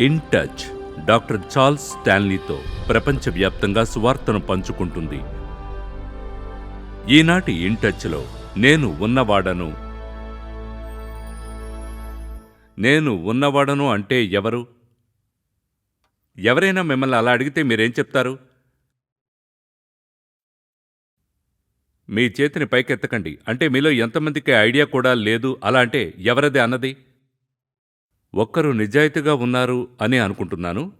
In Touch. Doctor Charles స్టాన్లీతో ప్రపంచవ్యాప్తంగా సువార్తను పంచుకుంటుంది. ఈనాటి ఇన్ టచ్లో నేను ఉన్నవాడను. నేను ఉన్నవాడను అంటే ఎవరు? ఎవరైనా మిమ్మల్ని అలా అడిగితే మీరేం చెప్తారు? మీ చేతిని పైకెత్తకండి. అంటే మీలో ఎంతమందికి ఐడియా కూడా లేదు. అలా అంటే ఎవరది అన్నది? ఒక్కరు నిజాయితీగా ఉన్నారు అని అనుకుంటున్నాను.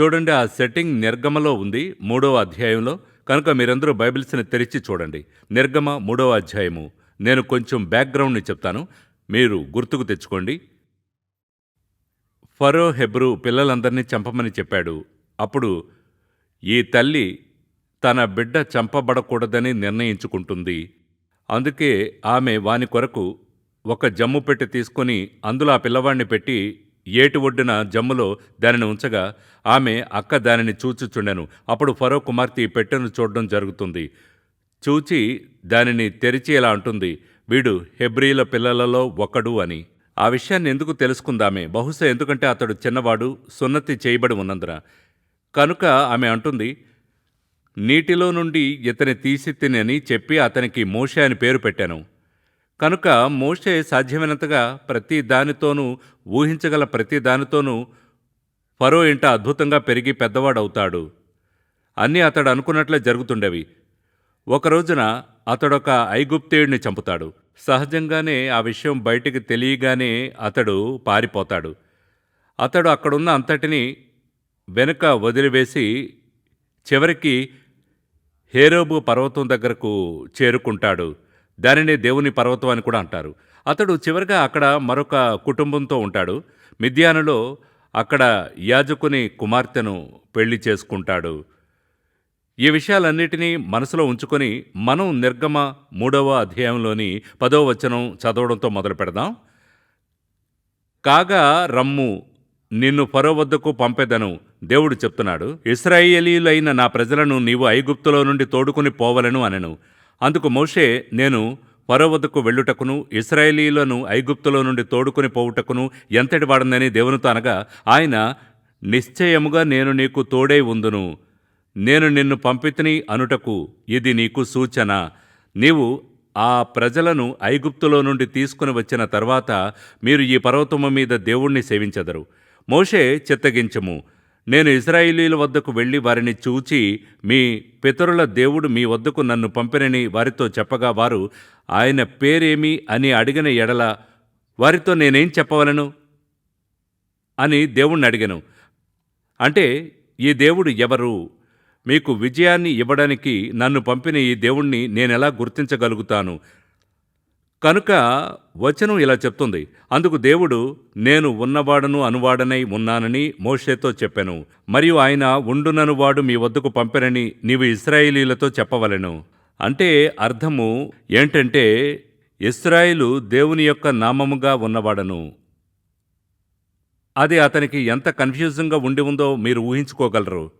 చూడండి ఆ సెట్టింగ్ నిర్గమలో ఉంది మూడవ అధ్యాయంలో. కనుక మీరందరూ బైబిల్స్ని తెరిచి చూడండి. నిర్గమ మూడవ అధ్యాయము. నేను కొంచెం బ్యాక్గ్రౌండ్ని చెప్తాను. మీరు గుర్తుకు తెచ్చుకోండి. ఫరో హెబ్రు పిల్లలందరినీ చంపమని చెప్పాడు. అప్పుడు ఈ తల్లి తన బిడ్డ చంపబడకూడదని నిర్ణయించుకుంటుంది. అందుకే ఆమె వాని కొరకు ఒక జమ్ము పెట్టి తీసుకొని అందులో ఆ పిల్లవాడిని పెట్టి ఏటి ఒడ్డున జమ్ములో దానిని ఉంచగా ఆమె అక్క దానిని చూచుచుండెను. అప్పుడు ఫరో కుమార్తె పెట్టెను చూడడం జరుగుతుంది. చూచి దానిని తెరిచి ఇలా అంటుంది వీడు హెబ్రీల పిల్లలలో ఒకడు అని. ఆ విషయాన్ని ఎందుకు తెలుసుకుందామే? బహుశా ఎందుకంటే అతడు చిన్నవాడు సున్నతి చేయబడి ఉన్నందున. కనుక ఆమె అంటుంది నీటిలో నుండి ఇతని తీసి తినని చెప్పి అతనికి మోషే అని పేరు పెట్టాను. కనుక మోషే సాధ్యమైనంతగా ప్రతి దానితోనూ ఊహించగల ప్రతి దానితోనూ ఫరో ఇంట అద్భుతంగా పెరిగి పెద్దవాడవుతాడు. అన్నీ అతడు అనుకున్నట్లే జరుగుతుండేవి. ఒకరోజున అతడొక ఐగుప్తేయుడిని చంపుతాడు. సహజంగానే ఆ విషయం బయటికి తెలియగానే అతడు పారిపోతాడు. అతడు అక్కడున్న అంతటిని వెనుక వదిలివేసి చివరికి హేరోబు పర్వతం దగ్గరకు చేరుకుంటాడు. దానినే దేవుని పర్వతం అని కూడా అంటారు. అతడు చివరిగా అక్కడ మరొక కుటుంబంతో ఉంటాడు. మిద్యానులో అక్కడ యాజకుని కుమార్తెను పెళ్ళి చేసుకుంటాడు. ఈ విషయాలన్నిటినీ మనసులో ఉంచుకొని మనం నిర్గమ మూడవ అధ్యాయంలోని పదవ వచనం చదవడంతో మొదలు పెడదాం. కాగా రమ్ము నిన్ను ఫరో వద్దకు పంపెదను దేవుడు చెప్తున్నాడు. ఇస్రాయేలీలైన నా ప్రజలను నీవు ఐగుప్తులో నుండి తోడుకుని పోవలను అనెను. అందుకు మోషే నేను ఫరో వెళ్ళుటకును ఇస్రాయేలీలను ఐగుప్తులో నుండి తోడుకుని పోవుటకును ఎంతటి వాడనని దేవునితో అనగా ఆయన నిశ్చయముగా నేను నీకు తోడై ఉందును. నేను నిన్ను పంపితిని అనుటకు ఇది నీకు సూచన. నీవు ఆ ప్రజలను ఐగుప్తులో నుండి తీసుకుని వచ్చిన తర్వాత మీరు ఈ పర్వతము మీద దేవుణ్ణి సేవించెదరు. మోషే చిత్తగించము. నేను ఇజ్రాయిలీల వద్దకు వెళ్ళి వారిని చూచి మీ పితరుల దేవుడు మీ వద్దకు నన్ను పంపినని వారితో చెప్పగా వారు ఆయన పేరేమి అని అడిగిన ఎడల వారితో నేనేం చెప్పవలను? అని దేవుణ్ణి అడిగాను. అంటే ఈ దేవుడు ఎవరు? మీకు విజయాన్ని ఇవ్వడానికి నన్ను పంపిన ఈ దేవుణ్ణి నేనెలా గుర్తించగలుగుతాను? కనుక వచనం ఇలా చెప్తుంది. అందుకు దేవుడు నేను ఉన్నవాడను అనువాడనై ఉన్నానని మోషేతో చెప్పాను. మరియు ఆయన ఉండుననువాడు మీ వద్దకు పంపెనని నీవు ఇస్రాయేలీలతో చెప్పవలెను. అంటే అర్థము ఏంటంటే ఇస్రాయిలు దేవుని యొక్క నామముగా ఉన్నవాడను. అది అతనికి ఎంత కన్ఫ్యూజింగ్గా ఉండి ఉందో మీరు ఊహించుకోగలరు.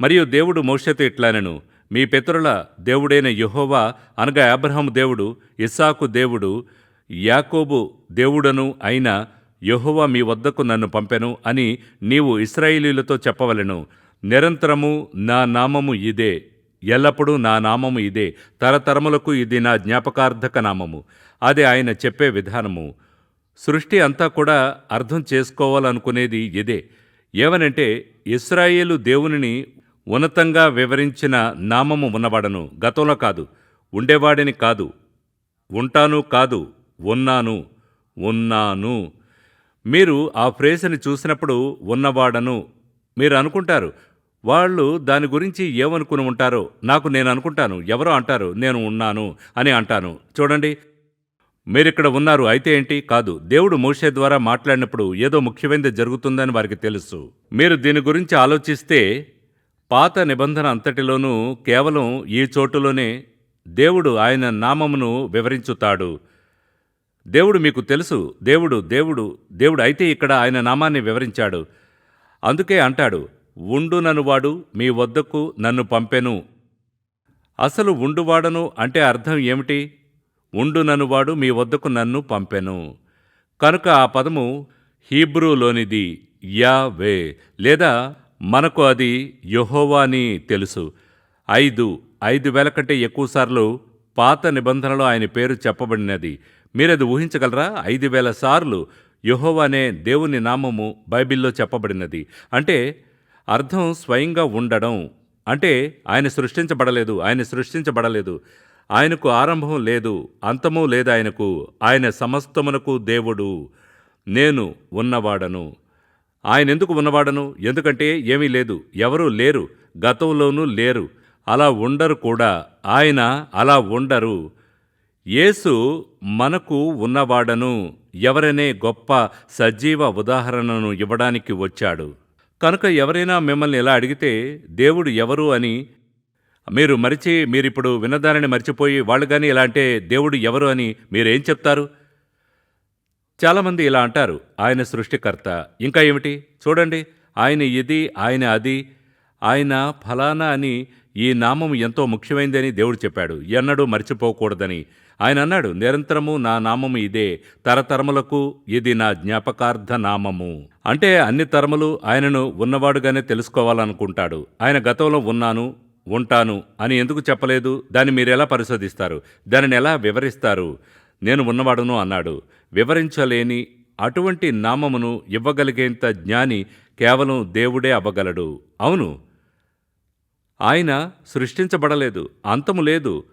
మరియు దేవుడు మోషతో ఇట్లానెను. మీ పితరుల దేవుడైన యహోవా అనగా అబ్రహం దేవుడు ఇస్సాకు దేవుడు యాకోబు దేవుడను అయిన యహోవా మీ వద్దకు నన్ను పంపెను అని నీవు ఇస్రాయేలీలతో చెప్పవలెను. నిరంతరము నా నామము ఇదే. ఎల్లప్పుడూ నా నామము ఇదే. తరతరములకు ఇది నా జ్ఞాపకార్థక నామము. అది ఆయన చెప్పే విధానము. సృష్టి అంతా కూడా అర్థం చేసుకోవాలనుకునేది ఇదే. ఏమనంటే ఇస్రాయేలు దేవునిని ఉన్నతంగా వివరించిన నామము ఉన్నవాడను గతంలో కాదు ఉండేవాడిని కాదు ఉంటాను కాదు ఉన్నాను ఉన్నాను. మీరు ఆ ఫ్రేజ్ని చూసినప్పుడు ఉన్నవాడను మీరు అనుకుంటారు. వాళ్ళు దాని గురించి ఏమనుకుని ఉంటారో నాకు నేను అనుకుంటాను. ఎవరో అంటారు నేను ఉన్నాను అని అంటాను. చూడండి. మీరిక్కడ ఉన్నారు అయితే ఏంటి? కాదు. దేవుడు మోషే ద్వారా మాట్లాడినప్పుడు ఏదో ముఖ్యమైనది జరుగుతుందని వారికి తెలుసు. మీరు దీని గురించి ఆలోచిస్తే పాత నిబంధన అంతటిలోనూ కేవలం ఈ చోటులోనే దేవుడు ఆయన నామమును వివరించుతాడు. దేవుడు మీకు తెలుసు దేవుడు దేవుడు దేవుడు అయితే ఇక్కడ ఆయన నామాన్ని వివరించాడు. అందుకే అంటాడు ఉండుననువాడు మీ వద్దకు నన్ను పంపెను. అసలు ఉండువాడను అంటే అర్థం ఏమిటి? ఉండుననువాడు మీ వద్దకు నన్ను పంపెను. కనుక ఆ పదము హీబ్రూలోనిది యా వే లేదా మనకు అది యహోవా అని తెలుసు. ఐదు ఐదు వేల కంటే ఎక్కువసార్లు పాత నిబంధనలో ఆయన పేరు చెప్పబడినది. మీరది ఊహించగలరా? ఐదు వేల సార్లు యహోవా అనే దేవుని నామము బైబిల్లో చెప్పబడినది. అంటే అర్థం స్వయంగా ఉండడం. అంటే ఆయన సృష్టించబడలేదు ఆయన సృష్టించబడలేదు. ఆయనకు ఆరంభం లేదు అంతము లేదు ఆయనకు. ఆయన సమస్తమునకు దేవుడు. నేను ఉన్నవాడను. ఆయన ఎందుకు ఉన్నవాడను? ఎందుకంటే ఏమీ లేదు. ఎవరూ లేరు. గతంలోనూ లేరు. అలా ఉండరు కూడా. ఆయన అలా ఉండరు. యేసు మనకు ఉన్నవాడను. ఎవరనే గొప్ప సజీవ ఉదాహరణను ఇవ్వడానికి వచ్చాడు. కనుక ఎవరైనా మిమ్మల్ని ఇలా అడిగితే దేవుడు ఎవరు అని మీరు మరిచి మీరిప్పుడు విన్నదానిని మర్చిపోయి వాళ్ళు కానీ ఇలా అంటే దేవుడు ఎవరు అని మీరేం చెప్తారు? చాలామంది ఇలా అంటారు ఆయన సృష్టికర్త. ఇంకా ఏమిటి? చూడండి ఆయన ఇది ఆయన అది ఆయన ఫలానా అని ఈ నామం ఎంతో ముఖ్యమైందని దేవుడు చెప్పాడు. ఎన్నడూ మర్చిపోకూడదని. ఆయన అన్నాడు నిరంతరము నా నామము ఇదే తరతరములకు ఇది నా జ్ఞాపకార్థ నామము. అంటే అన్ని తరములు ఆయనను ఉన్నవాడుగానే తెలుసుకోవాలనుకుంటాడు. ఆయన గతంలో ఉన్నాను ఉంటాను అని ఎందుకు చెప్పలేదు? దాన్ని మీరు ఎలా పరిశోధిస్తారు? దానిని ఎలా వివరిస్తారు? నేను ఉన్నవాడును అన్నాడు. వివరించలేని అటువంటి నామమును ఇవ్వగలిగేంత జ్ఞాని కేవలం దేవుడే అవ్వగలడు. అవును. ఆయన సృష్టించబడలేదు. అంతము లేదు.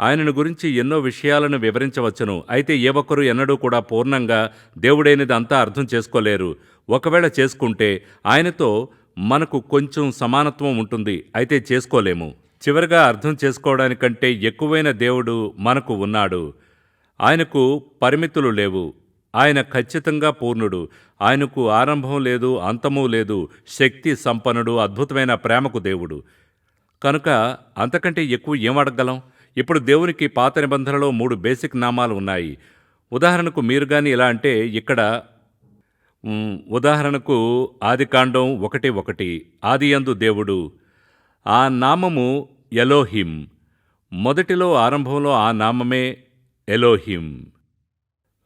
ఆయనను గురించి ఎన్నో విషయాలను వివరించవచ్చును. అయితే ఏ ఒక్కరూ ఎన్నడూ కూడా పూర్ణంగా దేవుడైనది అంతా అర్థం చేసుకోలేరు. ఒకవేళ చేసుకుంటే ఆయనతో మనకు కొంచెం సమానత్వం ఉంటుంది. అయితే చేసుకోలేము. చివరిగా అర్థం చేసుకోవడానికంటే ఎక్కువైన దేవుడు మనకు ఉన్నాడు. ఆయనకు పరిమితులు లేవు. ఆయన ఖచ్చితంగా పూర్ణుడు. ఆయనకు ఆరంభం లేదు అంతము లేదు. శక్తి సంపన్నుడు అద్భుతమైన ప్రేమకు దేవుడు. కనుక అంతకంటే ఎక్కువ ఏం అడగలం ఇప్పుడు దేవునికి పాత నిబంధనలో మూడు బేసిక్ నామాలు ఉన్నాయి. ఉదాహరణకు మీరు కానీ ఇలా అంటే ఇక్కడ ఉదాహరణకు ఆదికాండం ఒకటి ఒకటి ఆదియందు దేవుడు. ఆ నామము ఎలోహిం. మొదటిలో ఆరంభంలో ఆ నామమే ఎలోహిం.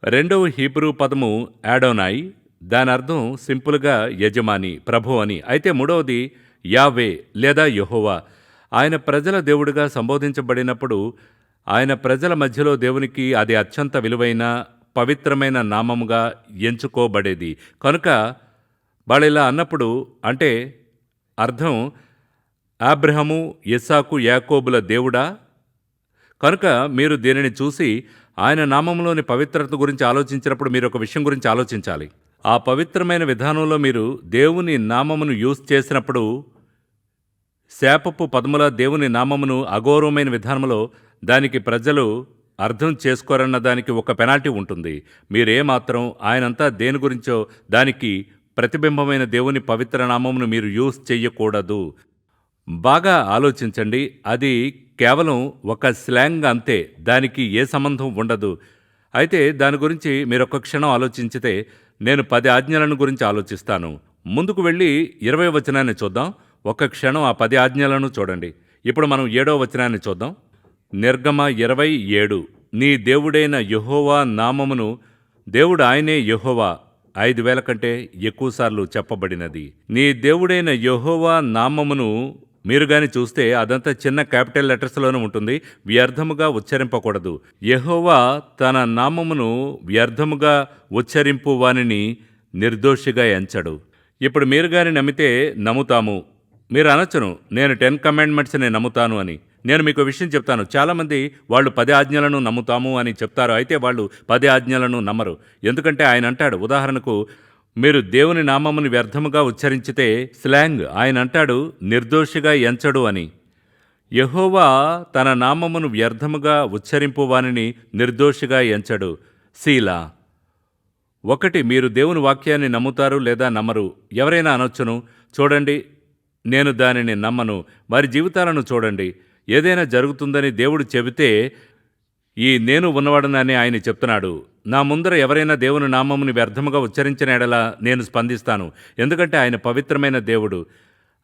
రెండవ హీబ్రూ పదము యాడోనాయ్ దాని అర్థం సింపుల్గా యజమాని ప్రభు అని. అయితే మూడవది యావే లేదా యెహోవా. ఆయన ప్రజల దేవుడిగా సంబోధించబడినప్పుడు ఆయన ప్రజల మధ్యలో దేవునికి అది అత్యంత విలువైన పవిత్రమైన నామముగా ఎంచుకోబడేది. కనుక వాళ్ళు ఇలా అన్నప్పుడు అంటే అర్థం అబ్రహము ఇస్సాకు యాకోబుల దేవుడా? కనుక మీరు దీనిని చూసి ఆయన నామంలోని పవిత్రత గురించి ఆలోచించినప్పుడు మీరు ఒక విషయం గురించి ఆలోచించాలి. ఆ పవిత్రమైన విధానంలో మీరు దేవుని నామమును యూజ్ చేసినప్పుడు శాపపు పదముల దేవుని నామమును అగౌరవమైన విధానంలో దానికి ప్రజలు అర్థం చేసుకోరన్న దానికి ఒక పెనాల్టీ ఉంటుంది. మీరేమాత్రం ఆయనంతా దేని గురించో దానికి ప్రతిబింబమైన దేవుని పవిత్ర నామమును మీరు యూజ్ చేయకూడదు. బాగా ఆలోచించండి. అది కేవలం ఒక స్లాంగ్ అంతే దానికి ఏ సంబంధం ఉండదు. అయితే దాని గురించి మీరు ఒక క్షణం ఆలోచించితే నేను పది ఆజ్ఞలను గురించి ఆలోచిస్తాను. ముందుకు వెళ్ళి ఇరవై వచనాన్ని చూద్దాం. ఒక క్షణం ఆ పది ఆజ్ఞలను చూడండి. ఇప్పుడు మనం ఏడో వచనాన్ని చూద్దాం. నిర్గమ ఇరవై ఏడు నీ దేవుడైన యహోవా నామమును దేవుడు ఆయనే యెహోవా ఐదు వేల కంటే ఎక్కువసార్లు చెప్పబడినది. నీ దేవుడైన యెహోవా నామమును మీరు గాని చూస్తే అదంతా చిన్న క్యాపిటల్ లెటర్స్లోనే ఉంటుంది. వ్యర్థముగా ఉచ్చరింపకూడదు. యహోవా తన నామమును వ్యర్థముగా ఉచ్చరింపు వానిని నిర్దోషిగా ఎంచడు. ఇప్పుడు మీరు గాని నమ్మితే నమ్ముతాము. మీరు అనొచ్చును నేను టెన్ కమాండ్మెంట్స్ని నమ్ముతాను అని. నేను మీకు విషయం చెప్తాను. చాలామంది వాళ్ళు పది ఆజ్ఞలను నమ్ముతాము అని చెప్తారు. అయితే వాళ్ళు పది ఆజ్ఞలను నమ్మరు. ఎందుకంటే ఆయన అంటాడు ఉదాహరణకు మీరు దేవుని నామమును వ్యర్థముగా ఉచ్చరించితే స్లాంగ్ ఆయన అంటాడు నిర్దోషిగా ఎంచడు అని. యహోవా తన నామమును వ్యర్థముగా ఉచ్చరింపు వానిని నిర్దోషిగా ఎంచడు. శీలా ఒకటి మీరు దేవుని వాక్యాన్ని నమ్ముతారు లేదా నమ్మరు? ఎవరైనా అనొచ్చును? చూడండి నేను దానిని నమ్మను. వారి జీవితాలను చూడండి. ఏదైనా జరుగుతుందని దేవుడు చెబితే ఈ నేను ఉన్నవాడనని ఆయన చెప్తున్నాడు. నా ముందర ఎవరైనా దేవుని నామముని వ్యర్థముగా ఉచ్చరించిన ఎడల నేను స్పందిస్తాను. ఎందుకంటే ఆయన పవిత్రమైన దేవుడు.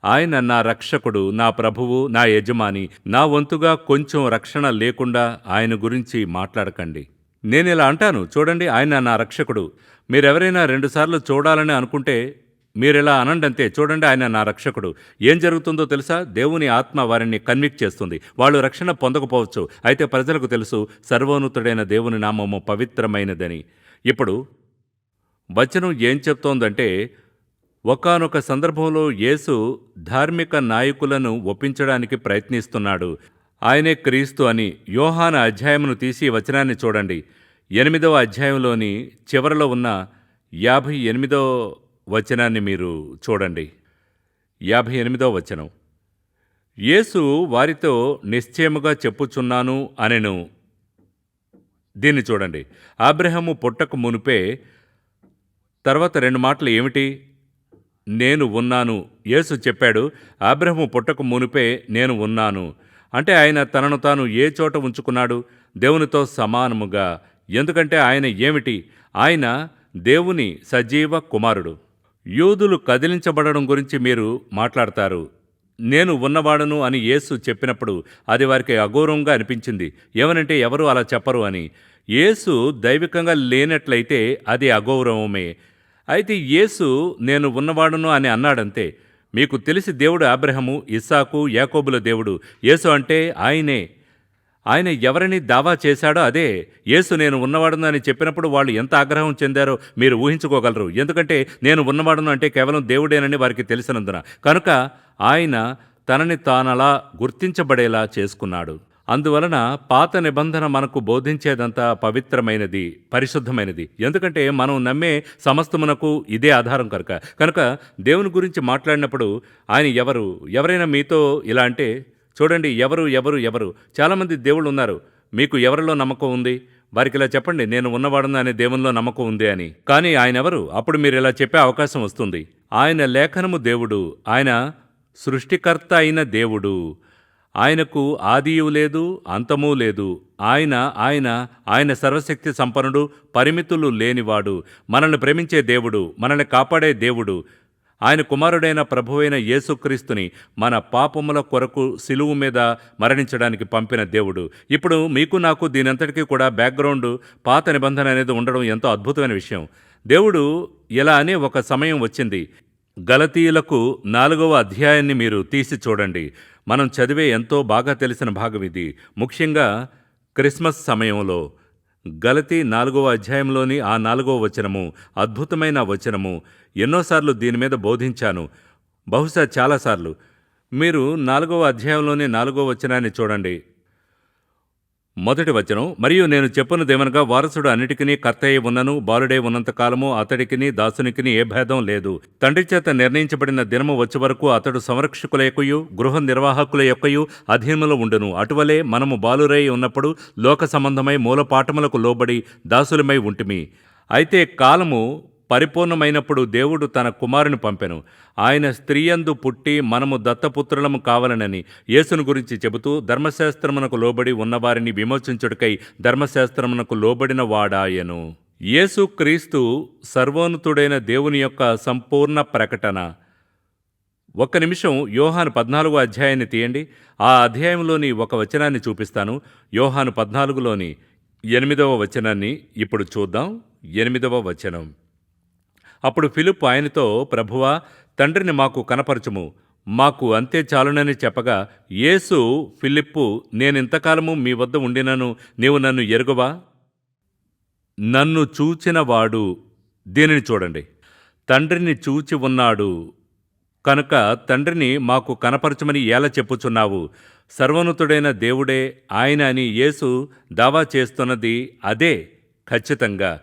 ఆయన నా రక్షకుడు నా ప్రభువు నా యజమాని. నా వంతుగా కొంచెం రక్షణ లేకుండా ఆయన గురించి మాట్లాడకండి. నేను ఇలా అంటాను. చూడండి ఆయన నా రక్షకుడు. మీరెవరైనా రెండుసార్లు చూడాలని అనుకుంటే మీరిలా అనండంతే చూడండి ఆయన నా రక్షకుడు. ఏం జరుగుతుందో తెలుసా? దేవుని ఆత్మ వారిని కన్విక్ట్ చేస్తుంది. వాళ్ళు రక్షణ పొందకపోవచ్చు. అయితే ప్రజలకు తెలుసు సర్వోన్నతుడైన దేవుని నామము పవిత్రమైనదని. ఇప్పుడు వచనం ఏం చెప్తోందంటే ఒకానొక సందర్భంలో యేసు ధార్మిక నాయకులను ఒప్పించడానికి ప్రయత్నిస్తున్నాడు. ఆయనే క్రీస్తు అని యోహాన అధ్యాయమును తీసి వచనాన్ని చూడండి. ఎనిమిదవ అధ్యాయంలోని చివరలో ఉన్న యాభై ఎనిమిదో వచనాన్ని మీరు చూడండి. యాభై ఎనిమిదో వచనం. యేసు వారితో నిశ్చయముగా చెప్పుచున్నాను అనెను. దీన్ని చూడండి. అబ్రహము పుట్టక మునుపే తర్వాత రెండు మాటలు ఏమిటి? నేను ఉన్నాను. యేసు చెప్పాడు అబ్రహము పుట్టక మునుపే నేను ఉన్నాను. అంటే ఆయన తనను తాను ఏ చోట ఉంచుకున్నాడు? దేవునితో సమానముగా. ఎందుకంటే ఆయన ఏమిటి? ఆయన దేవుని సజీవ కుమారుడు. యూదులు కదిలించబడడం గురించి మీరు మాట్లాడతారు. నేను ఉన్నవాడను అని యేసు చెప్పినప్పుడు అది వారికి అగౌరవంగా అనిపించింది. ఏమనంటే ఎవరు అలా చెప్పరు అని. యేసు దైవికంగా లేనట్లయితే అది అగౌరవమే అయితే యేసు నేను ఉన్నవాడును అని అన్నాడంతే. మీకు తెలిసి దేవుడు అబ్రహము ఇస్సాకు యాకోబుల దేవుడు. యేసు అంటే ఆయనే. ఆయన ఎవరిని దావా చేశాడో అదే యేసు నేను ఉన్నవాడను అని చెప్పినప్పుడు వాళ్ళు ఎంత ఆగ్రహం చెందారో మీరు ఊహించుకోగలరు. ఎందుకంటే నేను ఉన్నవాడను అంటే కేవలం దేవుడేనని వారికి తెలిసినందున. కనుక ఆయన తనని తానలా గుర్తించబడేలా చేసుకున్నాడు. అందువలన పాత నిబంధన మనకు బోధించేదంతా పవిత్రమైనది పరిశుద్ధమైనది. ఎందుకంటే మనం నమ్మే సమస్తమునకు ఇదే ఆధారం కనుక. కనుక దేవుని గురించి మాట్లాడినప్పుడు ఆయన ఎవరు ఎవరైనా మీతో ఇలా అంటే చూడండి ఎవరు ఎవరు ఎవరు? చాలామంది దేవుళ్ళు ఉన్నారు. మీకు ఎవరిలో నమ్మకం ఉంది? వారికి ఇలా చెప్పండి నేను ఉన్నవాడను అనే దేవునిలో నమ్మకం ఉంది అని. కానీ ఆయన ఎవరు అప్పుడు మీరు ఇలా చెప్పే అవకాశం వస్తుంది. ఆయన లేఖనము దేవుడు. ఆయన సృష్టికర్త అయిన దేవుడు. ఆయనకు ఆదియు లేదు అంతము లేదు. ఆయన ఆయన ఆయన సర్వశక్తి సంపన్నుడు పరిమితులు లేనివాడు. మనల్ని ప్రేమించే దేవుడు మనల్ని కాపాడే దేవుడు. ఆయన కుమారుడైన ప్రభువైన యేసుక్రీస్తుని మన పాపముల కొరకు సిలువు మీద మరణించడానికి పంపిన దేవుడు. ఇప్పుడు మీకు నాకు దీనంతటికీ కూడా బ్యాక్గ్రౌండ్ పాత నిబంధన అనేది ఉండడం ఎంతో అద్భుతమైన విషయం. దేవుడు ఇలా అనే ఒక సమయం వచ్చింది. గలతీయులకు నాలుగవ అధ్యాయాన్ని మీరు తీసి చూడండి. మనం చదివే ఎంతో బాగా తెలిసిన భాగం ఇది. ముఖ్యంగా క్రిస్మస్ సమయంలో గలతీ నాలుగవ అధ్యాయంలోని ఆ నాలుగవ వచనము అద్భుతమైన వచనము. ఎన్నోసార్లు దీని మీద బోధించాను. బహుశా చాలాసార్లు. మీరు నాలుగవ అధ్యాయంలోని నాలుగవ వచనాన్ని చూడండి. మొదటి వచనం మరియు నేను చెప్పున్నదేమనగా వారసుడు అన్నిటికీ కర్తయ్య ఉన్నను బాలుడే ఉన్నంత కాలము అతడికిని దాసునికిని ఏ భేదం లేదు. తండ్రి చేత నిర్ణయించబడిన దినము వచ్చే వరకు అతడు సంరక్షకుల యొక్కయు గృహ నిర్వాహకుల యొక్కయు అధీనములో ఉండును. అటువలే మనము బాలురై ఉన్నప్పుడు లోక సంబంధమై మూలపాఠములకు లోబడి దాసులమై ఉంటిమి. అయితే కాలము పరిపూర్ణమైనప్పుడు దేవుడు తన కుమారుని పంపెను. ఆయన స్త్రీయందు పుట్టి మనము దత్తపుత్రులము కావాలనని యేసును గురించి చెబుతూ ధర్మశాస్త్రమునకు లోబడి ఉన్నవారిని విమోచించుటకై ధర్మశాస్త్రమునకు లోబడిన వాడాయను. యేసు క్రీస్తు సర్వోన్నతుడైన దేవుని యొక్క సంపూర్ణ ప్రకటన. ఒక్క నిమిషం యోహాను పద్నాలుగో అధ్యాయాన్ని తీయండి. ఆ అధ్యాయంలోని ఒక వచనాన్ని చూపిస్తాను. యోహాను పద్నాలుగులోని ఎనిమిదవ వచనాన్ని ఇప్పుడు చూద్దాం. ఎనిమిదవ వచనం. అప్పుడు ఫిలిప్ ఆయనతో ప్రభువా తండ్రిని మాకు కనపరచుము. మాకు అంతే చాలునని చెప్పగా యేసు ఫిలిప్పు నేనింతకాలము మీ వద్ద ఉండినను నీవు నన్ను ఎరుగవా? నన్ను చూచినవాడు దీనిని చూడండి. తండ్రిని చూచి ఉన్నాడు. కనుక తండ్రిని మాకు కనపరచమని ఎలా చెప్పుచున్నావు? సర్వోన్నతుడైన దేవుడే ఆయన అని యేసు దావా చేస్తున్నది అదే ఖచ్చితంగా.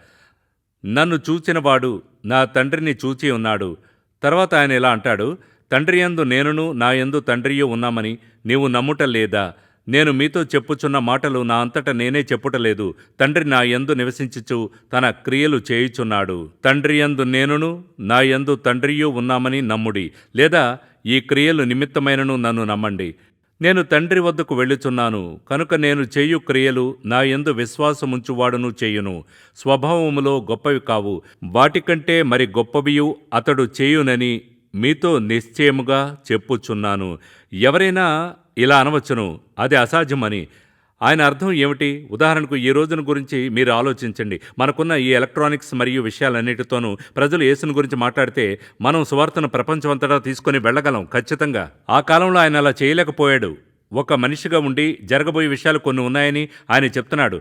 నన్ను చూచినవాడు నా తండ్రిని చూచి ఉన్నాడు. తర్వాత ఆయన ఇలా అంటాడు తండ్రి ఎందు నేనును నా యందు తండ్రియు ఉన్నామని నీవు నమ్ముట లేదా? నేను మీతో చెప్పుచున్న మాటలు నా అంతట నేనే చెప్పుటలేదు. తండ్రి నా యందు నివసించుచు తన క్రియలు చేయుచున్నాడు. తండ్రి యందు నేనును నా యందు తండ్రియు ఉన్నామని నమ్ముడి. లేదా ఈ క్రియలు నిమిత్తమైనను నన్ను నమ్మండి. నేను తండ్రి వద్దకు వెళ్ళుచున్నాను. కనుక నేను చేయు క్రియలు నా యందు విశ్వాసముంచువాడును చేయును. స్వభావములో గొప్పవి కావు. వాటికంటే మరి గొప్పవియు అతడు చేయునని మీతో నిశ్చయముగా చెప్పుచున్నాను. ఎవరైనా ఇలా అనవచ్చును అది అసాధ్యమని ఆయన అర్థం ఏమిటి? ఉదాహరణకు ఈ రోజున గురించి మీరు ఆలోచించండి. మనకున్న ఈ ఎలక్ట్రానిక్స్ మరియు విషయాలన్నిటితోనూ ప్రజలు యేసును గురించి మాట్లాడితే మనం సువార్తను ప్రపంచమంతటా తీసుకొని వెళ్ళగలం ఖచ్చితంగా. ఆ కాలంలో ఆయన అలా చేయలేకపోయాడు. ఒక మనిషిగా ఉండి జరగబోయే విషయాలు కొన్ని ఉన్నాయని ఆయన చెప్తున్నాడు.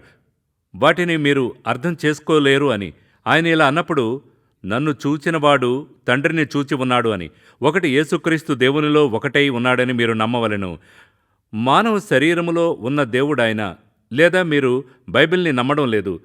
వాటిని మీరు అర్థం చేసుకోలేరు అని. ఆయన ఇలా అన్నప్పుడు నన్ను చూచినవాడు తండ్రిని చూచి ఉన్నాడు అని. ఒకటి యేసుక్రీస్తు దేవునిలో ఒకటై ఉన్నాడని మీరు నమ్మవలెను. మానవ శరీరములో ఉన్న దేవుడు ఆయన లేదా మీరు బైబిల్ని నమ్మడం లేదు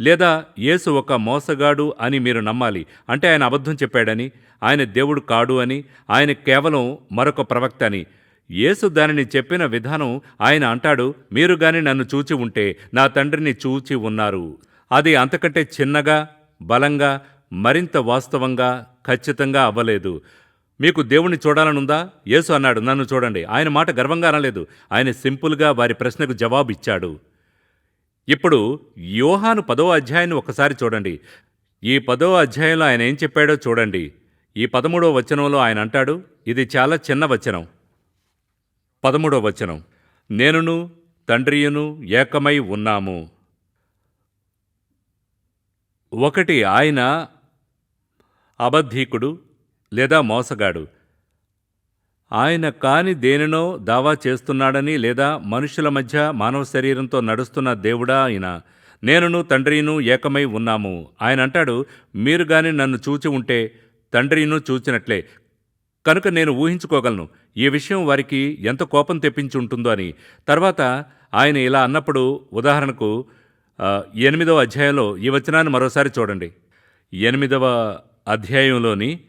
లేదా యేసు ఒక మోసగాడు అని మీరు నమ్మాలి. అంటే ఆయన అబద్ధం చెప్పాడని ఆయన దేవుడు కాడు అని ఆయన కేవలం మరొక ప్రవక్త అని. యేసు దానిని చెప్పిన విధానం ఆయన అంటాడు మీరు గాని నన్ను చూచి ఉంటే నా తండ్రిని చూచి ఉన్నారు. అది అంతకంటే చిన్నగా బలంగా మరింత వాస్తవంగా ఖచ్చితంగా అవ్వలేదు. మీకు దేవుణ్ణి చూడాలనుందా? యేసు అన్నాడు నన్ను చూడండి. ఆయన మాట గర్వంగా అనలేదు ఆయన సింపుల్గా వారి ప్రశ్నకు జవాబు ఇచ్చాడు. ఇప్పుడు యోహాను పదో అధ్యాయాన్ని ఒకసారి చూడండి. ఈ పదో అధ్యాయంలో ఆయన ఏం చెప్పాడో చూడండి. ఈ పదమూడో వచనంలో ఆయన అంటాడు ఇది చాలా చిన్న వచనం. పదమూడో వచనం నేనును తండ్రియును ఏకమై ఉన్నాము. ఒకటి ఆయన అబద్ధీకుడు లేదా మోసగాడు. ఆయన కాని దేనినో దావా చేస్తున్నాడని లేదా మనుషుల మధ్య మానవ శరీరంతో నడుస్తున్న దేవుడా ఆయన నేనును తండ్రిను ఏకమై ఉన్నాము. ఆయన అంటాడు మీరు గాని నన్ను చూచి ఉంటే తండ్రిను చూచినట్లే. కనుక నేను ఊహించుకోగలను ఈ విషయం వారికి ఎంత కోపం తెప్పించి ఉంటుందో అని. తర్వాత ఆయన ఇలా అన్నప్పుడు ఉదాహరణకు ఎనిమిదవ అధ్యాయంలో ఈ వచనాన్ని మరోసారి చూడండి. ఎనిమిదవ అధ్యాయంలోని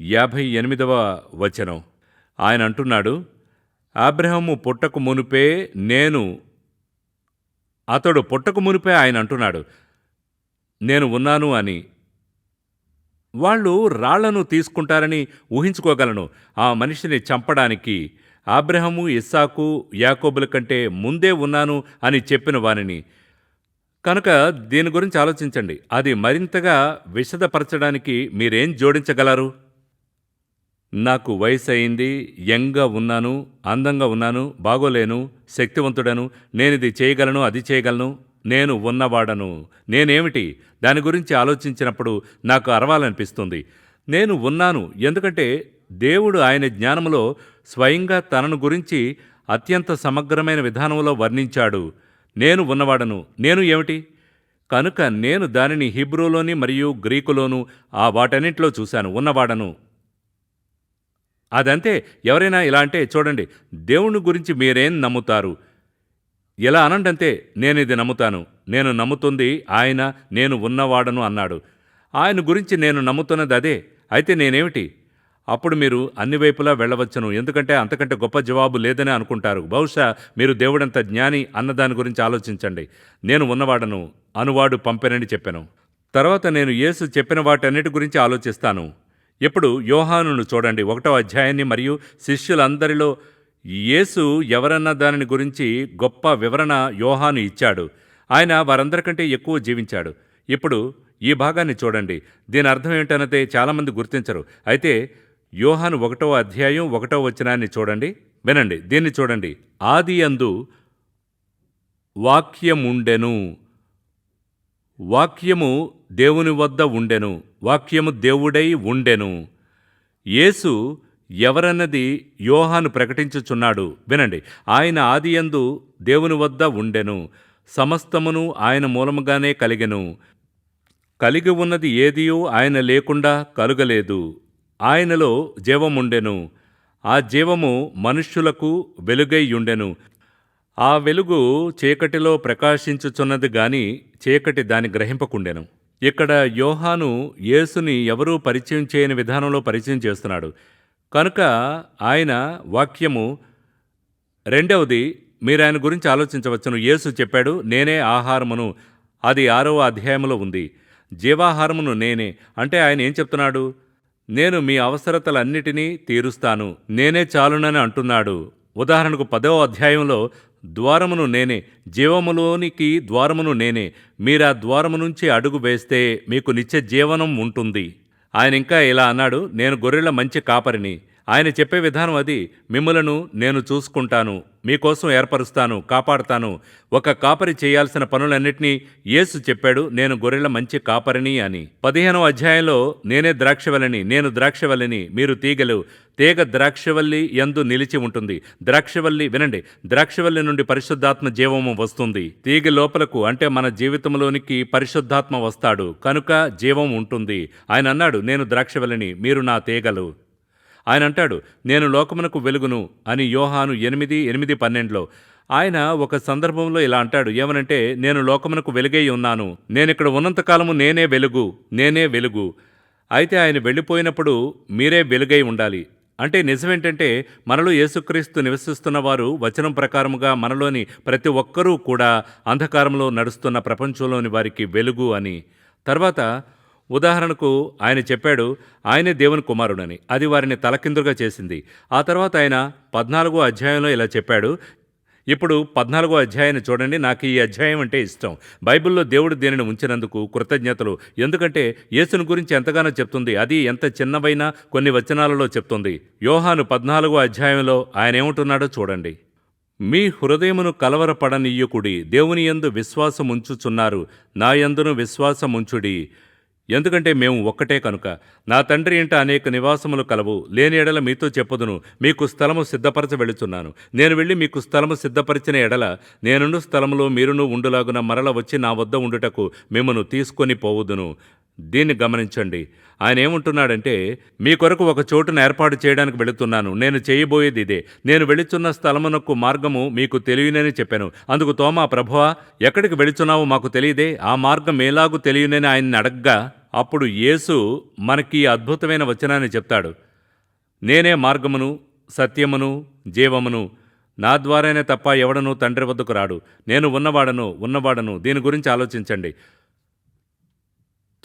యాభై ఎనిమిదవ వచనం. ఆయన అంటున్నాడు అబ్రహము పుట్టకు మునిపే నేను అతడు పుట్టకు మునిపే ఆయన అంటున్నాడు నేను ఉన్నాను అని. వాళ్ళు రాళ్ళను తీసుకుంటారని ఊహించుకోగలను. ఆ మనిషిని చంపడానికి ఆబ్రహము ఇస్సాకు యాకోబుల కంటే ముందే ఉన్నాను అని చెప్పిన వానిని. కనుక దీని గురించి ఆలోచించండి. అది మరింతగా విశదపరచడానికి మీరేం జోడించగలరు? నాకు వయసు అయింది యంగ్గా ఉన్నాను అందంగా ఉన్నాను బాగోలేను శక్తివంతుడను నేనిది చేయగలను అది చేయగలను నేను ఉన్నవాడను. నేనేమిటి? దాని గురించి ఆలోచించినప్పుడు నాకు అరవాలనిపిస్తుంది. నేను ఉన్నాను ఎందుకంటే దేవుడు ఆయన జ్ఞానములో స్వయంగా తనను గురించి అత్యంత సమగ్రమైన విధానంలో వర్ణించాడు. నేను ఉన్నవాడను. నేను ఏమిటి? కనుక నేను దానిని హిబ్రూలోని మరియు గ్రీకులోను ఆ వాటన్నింటిలో చూశాను. ఉన్నవాడను. అదంతే ఎవరైనా ఇలా అంటే చూడండి దేవుని గురించి మీరేం నమ్ముతారు? ఎలా అనండంతే నేను ఇది నమ్ముతాను నేను నమ్ముతుంది ఆయన నేను ఉన్నవాడను అన్నాడు. ఆయన గురించి నేను నమ్ముతున్నది అదే అయితే నేనేమిటి? అప్పుడు మీరు అన్ని వైపులా వెళ్ళవచ్చును ఎందుకంటే అంతకంటే గొప్ప జవాబు లేదని అనుకుంటారు. బహుశా మీరు దేవుడంత జ్ఞాని అన్నదాని గురించి ఆలోచించండి. నేను ఉన్నవాడను అనువాడు పంపెనని చెప్పాను. తర్వాత నేను యేసు చెప్పిన వాటన్నిటి గురించి ఆలోచిస్తాను. ఇప్పుడు యోహానును చూడండి. ఒకటో అధ్యాయాన్ని మరియు శిష్యులందరిలో యేసు ఎవరన్న దానిని గురించి గొప్ప వివరణ యోహాను ఇచ్చాడు. ఆయన వారందరికంటే ఎక్కువ జీవించాడు. ఇప్పుడు ఈ భాగాన్ని చూడండి. దీని అర్థం ఏంటన్నదే చాలామంది గుర్తించరు. అయితే యోహాను ఒకటో అధ్యాయం ఒకటో వచనాన్ని చూడండి. వినండి. దీన్ని చూడండి. ఆది అందు వాక్యముండెను. వాక్యము దేవుని వద్ద ఉండెను వాక్యము దేవుడై ఉండెను. యేసు ఎవరన్నది యోహాను ప్రకటించుచున్నాడు. వినండి ఆయన ఆదియందు దేవుని వద్ద ఉండెను సమస్తమును ఆయన మూలముగానే కలిగెను. కలిగి ఉన్నది ఏదియో ఆయన లేకుండా కలుగలేదు. ఆయనలో జీవముండెను ఆ జీవము మనుష్యులకు వెలుగై ఉండెను ఆ వెలుగు చీకటిలో ప్రకాశించుచున్నది గాని చీకటి దాని గ్రహింపకుండెను. ఇక్కడ యోహాను యేసుని ఎవరూ పరిచయం చేయని విధానంలో పరిచయం చేస్తున్నాడు. కనుక ఆయన వాక్యము రెండవది మీరు ఆయన గురించి ఆలోచించవచ్చును. యేసు చెప్పాడు నేనే ఆహారమును. అది ఆరవ అధ్యాయంలో ఉంది. జీవాహారమును నేనే. అంటే ఆయన ఏం చెప్తున్నాడు? నేను మీ అవసరతలన్నిటినీ తీరుస్తాను. నేనే చాలునని అంటున్నాడు. ఉదాహరణకు పదవ అధ్యాయంలో ద్వారమును నేనే జీవములోనికి ద్వారమును నేనే. మీరా ద్వారము నుంచి అడుగు వేస్తే మీకు నిత్య జీవనం ఉంటుంది. ఆయన ఇంకా ఇలా అన్నాడు నేను గొర్రెల మంచి కాపరిని. ఆయన చెప్పే విధానం అది మిమ్మలను నేను చూసుకుంటాను మీకోసం ఏర్పరుస్తాను కాపాడుతాను. ఒక కాపరి చేయాల్సిన పనులన్నిటినీ యేసు చెప్పాడు నేను గొర్రెల మంచి కాపరిని అని. పదిహేనవ అధ్యాయంలో నేనే ద్రాక్షవలని నేను ద్రాక్షవలని మీరు తీగలు. తీగ ద్రాక్షవల్లి ఎందు నిలిచి ఉంటుంది. ద్రాక్షవల్లి వినండి ద్రాక్షవల్లి నుండి పరిశుద్ధాత్మ జీవము వస్తుంది. తీగ లోపలకు అంటే మన జీవితంలోనికి పరిశుద్ధాత్మ వస్తాడు. కనుక జీవం ఉంటుంది. ఆయన అన్నాడు నేను ద్రాక్షవల్లిని మీరు నా తీగలు. ఆయన అంటాడు నేను లోకమునకు వెలుగును అని యోహాను ఎనిమిది ఎనిమిది పన్నెండులో. ఆయన ఒక సందర్భంలో ఇలా అంటాడు ఏమనంటే నేను లోకమునకు వెలుగై ఉన్నాను. నేనిక్కడ ఉన్నంతకాలము నేనే వెలుగు నేనే వెలుగు. అయితే ఆయన వెళ్ళిపోయినప్పుడు మీరే వెలుగై ఉండాలి. అంటే నిజమేంటంటే మనలో యేసుక్రీస్తు నివసిస్తున్న వారు వచనం ప్రకారముగా మనలోని ప్రతి ఒక్కరూ కూడా అంధకారంలో నడుస్తున్న ప్రపంచంలోని వారికి వెలుగు అని. తర్వాత ఉదాహరణకు ఆయన చెప్పాడు ఆయనే దేవుని కుమారుడని. అది వారిని తలకిందులుగా చేసింది. ఆ తర్వాత ఆయన పద్నాలుగో అధ్యాయంలో ఇలా చెప్పాడు ఇప్పుడు పద్నాలుగో అధ్యాయాన్ని చూడండి. నాకు ఈ అధ్యాయం అంటే ఇష్టం. బైబిల్లో దేవుడు దీనిని ఉంచినందుకు కృతజ్ఞతలు. ఎందుకంటే యేసుని గురించి ఎంతగానో చెప్తుంది. అది ఎంత చిన్నవైనా కొన్ని వచనాలలో చెప్తుంది. యోహాను పద్నాలుగో అధ్యాయంలో ఆయన ఏమంటున్నాడో చూడండి. మీ హృదయమును కలవరపడనీయకుడి దేవుని యందు విశ్వాసముంచుచున్నారు. నా యందును విశ్వాసముంచుడి. ఎందుకంటే మేము ఒక్కటే కనుక. నా తండ్రి ఇంట అనేక నివాసములు కలవు. లేని ఎడల మీతో చెప్పదును. మీకు స్థలము సిద్ధపరచ వెళుచున్నాను నేను వెళ్ళి మీకు స్థలము సిద్ధపరిచిన ఎడల నేనుండు స్థలములో మీరును ఉండులాగున మరల వచ్చి నా వద్ద ఉండుటకు మిమ్మను తీసుకొని పోవుదును. దీన్ని గమనించండి. ఆయన ఏమంటున్నాడంటే మీ కొరకు ఒక చోటును ఏర్పాటు చేయడానికి వెళుతున్నాను. నేను చేయబోయేది ఇదే. నేను వెళుచున్న స్థలమునకు మార్గము మీకు తెలియనని చెప్పాను. అందుకు తోమా ప్రభువా ఎక్కడికి వెళుచున్నావో మాకు తెలియదే. ఆ మార్గం ఎలాగూ తెలియనని ఆయన్ని అడగ్గా అప్పుడు యేసు మనకి అద్భుతమైన వచనాన్ని చెప్తాడు. నేనే మార్గమును సత్యమును జీవమును. నా ద్వారానే తప్ప ఎవడను తండ్రి వద్దకు రాడు. నేను ఉన్నవాడను ఉన్నవాడను. దీని గురించి ఆలోచించండి.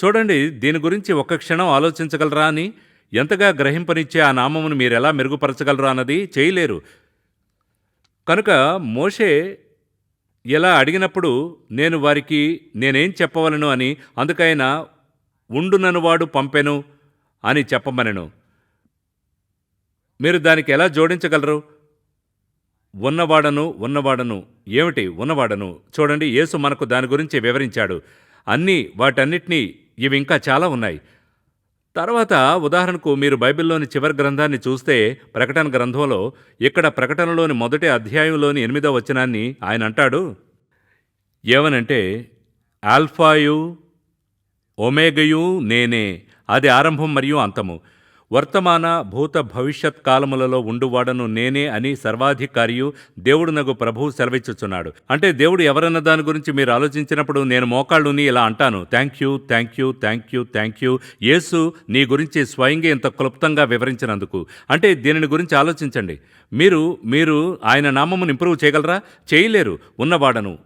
చూడండి దీని గురించి ఒక్క క్షణం ఆలోచించగలరా అని? ఎంతగా గ్రహింపనిచ్చే ఆ నామమును మీరు ఎలా మెరుగుపరచగలరా అన్నది చేయలేరు. కనుక మోషే ఇలా అడిగినప్పుడు నేను వారికి నేనేం చెప్పవలను అని అందుకైన ఉండుననువాడు పంపెను అని చెప్పమనెను. మీరు దానికి ఎలా జోడించగలరు? ఉన్నవాడను ఉన్నవాడను ఏమిటి ఉన్నవాడను? చూడండి యేసు మనకు దాని గురించి వివరించాడు. అన్నీ వాటన్నిటినీ ఇవి ఇంకా చాలా ఉన్నాయి. తర్వాత ఉదాహరణకు మీరు బైబిల్లోని చివరి గ్రంథాన్ని చూస్తే ప్రకటన గ్రంథంలో ఇక్కడ ప్రకటనలోని మొదటి అధ్యాయంలోని ఎనిమిదో వచనాన్ని ఆయన అంటాడు. ఏమనంటే ఆల్ఫాయు ఒమేగయు నేనే అది ఆరంభం మరియు అంతము. వర్తమాన భూత భవిష్యత్ కాలములలో ఉండువాడను నేనే అని సర్వాధికారియు దేవుడు నగు ప్రభువు సెలవిచ్చుచున్నాడు. అంటే దేవుడు ఎవరన్న దాని గురించి మీరు ఆలోచించినప్పుడు నేను మోకాళ్ళుని ఇలా అంటాను. Thank you thank you thank you thank you. యేసు నీ గురించి స్వయంగా ఇంత క్లుప్తంగా వివరించినందుకు. అంటే దీనిని గురించి ఆలోచించండి. మీరు మీరు ఆయన నామమును ఇంప్రూవ్ చేయగలరా? చేయలేరు. ఉన్నవాడను.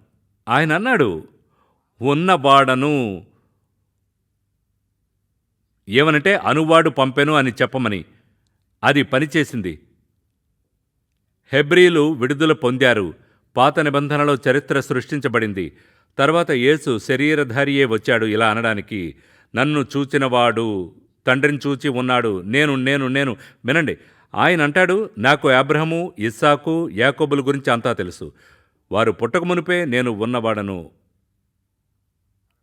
ఆయన అన్నాడు ఉన్నవాడను. ఏమనంటే అనువాడు పంపెను అని చెప్పమని. అది పనిచేసింది. హెబ్రీలు విడుదల పొందారు. పాత నిబంధనలో చరిత్ర సృష్టించబడింది. తర్వాత యేసు శరీరధారియే వచ్చాడు ఇలా అనడానికి. నన్ను చూచినవాడు తండ్రిని చూచి ఉన్నాడు. నేను నేను నేను. వినండి. ఆయన అంటాడు నాకు అబ్రహము ఇస్సాకు యాకోబుల గురించి అంతా తెలుసు. వారు పుట్టక మునిపే నేను ఉన్నవాడను.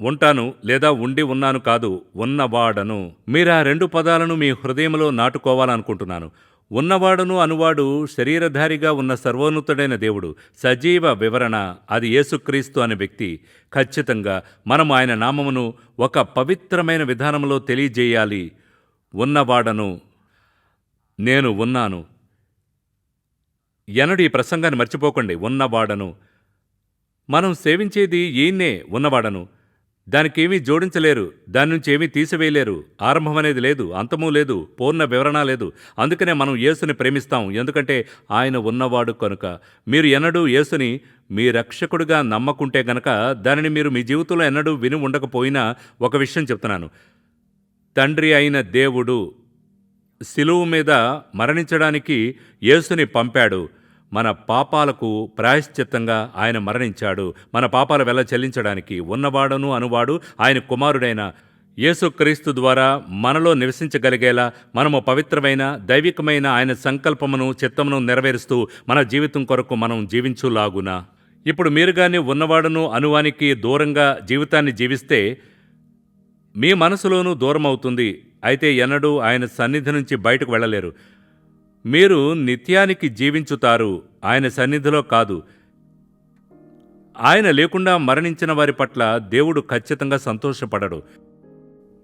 ఉంటాను లేదా ఉండి ఉన్నాను కాదు ఉన్నవాడను. మీరు ఆ రెండు పదాలను మీ హృదయంలో నాటుకోవాలనుకుంటున్నాను. ఉన్నవాడును అనువాడు శరీరధారిగా ఉన్న సర్వోన్నతుడైన దేవుడు. సజీవ వివరణ అది యేసుక్రీస్తు అనే వ్యక్తి. ఖచ్చితంగా మనం ఆయన నామమును ఒక పవిత్రమైన విధానంలో తెలియజేయాలి. ఉన్నవాడను నేను ఉన్నాను. ఎనడు ఈ ప్రసంగాన్ని మర్చిపోకండి. ఉన్నవాడను. మనం సేవించేది ఈయన్నే ఉన్నవాడను. దానికేమీ జోడించలేరు దాని నుంచి ఏమీ తీసివేయలేరు. ఆరంభం అనేది లేదు అంతము లేదు పూర్ణ వివరణ లేదు. అందుకనే మనం యేసుని ప్రేమిస్తాం. ఎందుకంటే ఆయన ఉన్నవాడు కనుక. మీరు ఎన్నడూ యేసుని మీ రక్షకుడిగా నమ్మకుంటే గనక దానిని మీరు మీ జీవితంలో ఎన్నడూ విని ఉండకపోయినా ఒక విషయం చెప్తున్నాను. తండ్రి అయిన దేవుడు శిలువు మీద మరణించడానికి యేసుని పంపాడు. మన పాపాలకు ప్రాయశ్చిత్తంగా ఆయన మరణించాడు. మన పాపాల వెల చెల్లించడానికి ఉన్నవాడను అనువాడు ఆయన కుమారుడైన యేసుక్రీస్తు ద్వారా మనలో నివసించగలిగేలా మనము పవిత్రమైన దైవికమైన ఆయన సంకల్పమును చిత్తమును నెరవేరుస్తూ మన జీవితం కొరకు మనం జీవించులాగున. ఇప్పుడు మీరు కానీ ఉన్నవాడును అనువానికి దూరంగా జీవితాన్ని జీవిస్తే మీ మనసులోనూ దూరం అవుతుంది అయితే ఎన్నడూ ఆయన సన్నిధి నుంచి బయటకు వెళ్ళలేరు. మీరు నిత్యానికి జీవించుతారు. ఆయన సన్నిధిలో కాదు. ఆయన లేకుండా మరణించిన వారి పట్ల దేవుడు ఖచ్చితంగా సంతోషపడడు.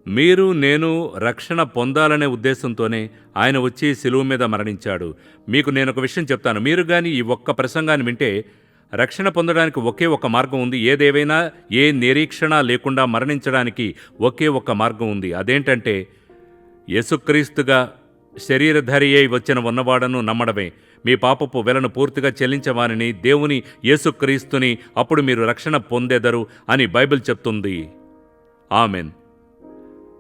మీరు నేను రక్షణ పొందాలనే ఉద్దేశంతోనే ఆయన వచ్చి సిలువు మీద మరణించాడు. మీకు నేను ఒక విషయం చెప్తాను. మీరు కానీ ఈ ఒక్క ప్రసంగాన్ని వింటే రక్షణ పొందడానికి ఒకే ఒక మార్గం ఉంది. ఏదేవైనా ఏ నిరీక్షణ లేకుండా మరణించడానికి ఒకే ఒక మార్గం ఉంది. అదేంటంటే యేసుక్రీస్తుగా శరీరధారియై వచ్చిన ఉన్నవాడను నమ్మడమే. మీ పాపపు వెలను పూర్తిగా చెల్లించవానని దేవుని యేసుక్రీస్తుని అప్పుడు మీరు రక్షణ పొందెదరు అని బైబిల్ చెప్తుంది. ఆమెన్.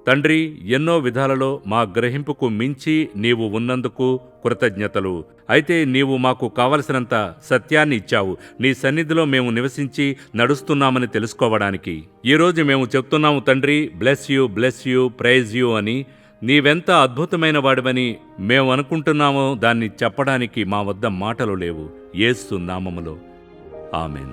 తండ్రి ఎన్నో విధాలలో మా గ్రహింపుకు మించి నీవు ఉన్నందుకు కృతజ్ఞతలు. అయితే నీవు మాకు కావలసినంత సత్యాన్ని ఇచ్చావు. నీ సన్నిధిలో మేము నివసించి నడుస్తున్నామని తెలుసుకోవడానికి. ఈరోజు మేము చెప్తున్నాము తండ్రి bless you bless you praise you అని నీవెంత అద్భుతమైన వాడివని మేము అనుకుంటున్నామో దాన్ని చెప్పడానికి మా వద్ద మాటలు లేవు. ఏస్తు నామములో. ఆమెన్.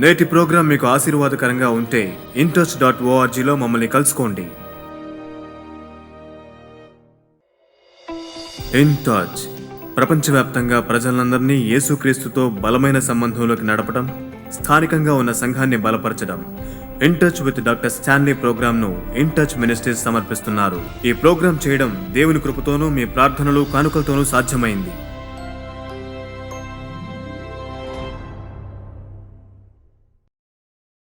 నేటి ప్రోగ్రాం మీకు ఆశీర్వాదకరంగా ఉంటే ఇంట్రెస్ట్ డాట్ ఓఆర్జీలో మమ్మల్ని కలుసుకోండి. ఇన్ టచ్ ప్రపంచవ్యాప్తంగా ప్రజలందరినీ యేసుక్రీస్తుతో బలమైన సంబంధంలోకి నడపడం స్థానికంగా ఉన్న సంఘాన్ని బలపరచడం In Touch with doctor Stanley ప్రోగ్రామ్ను ఇన్ టచ్ మినిస్ట్రీస్ సమర్పిస్తున్నారు. ఈ ప్రోగ్రామ్ చేయడం దేవుని కృపతోనూ మీ ప్రార్థనలు కానుకలతోనూ సాధ్యమైంది.